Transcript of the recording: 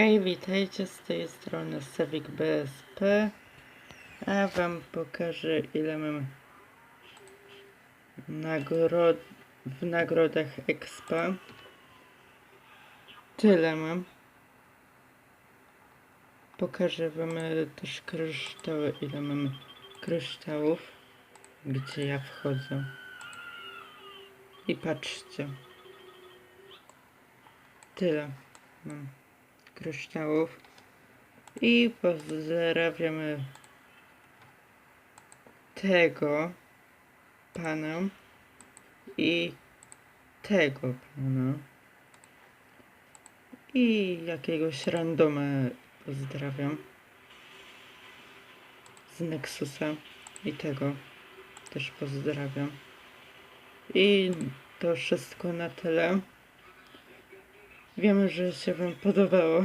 Hej, witajcie z tej strony Sewik BSP. A wam pokażę ile mam w nagrodach Expa. Tyle mam. Pokażę wam e, też kryształy, ile mam kryształów, gdzie ja wchodzę. I patrzcie. Tyle mam kryształów. I pozdrawiamy tego pana i tego pana i jakiegoś randoma pozdrawiam z Nexusa i tego też pozdrawiam. I to wszystko na tyle. Wiemy, że się Wam podobało.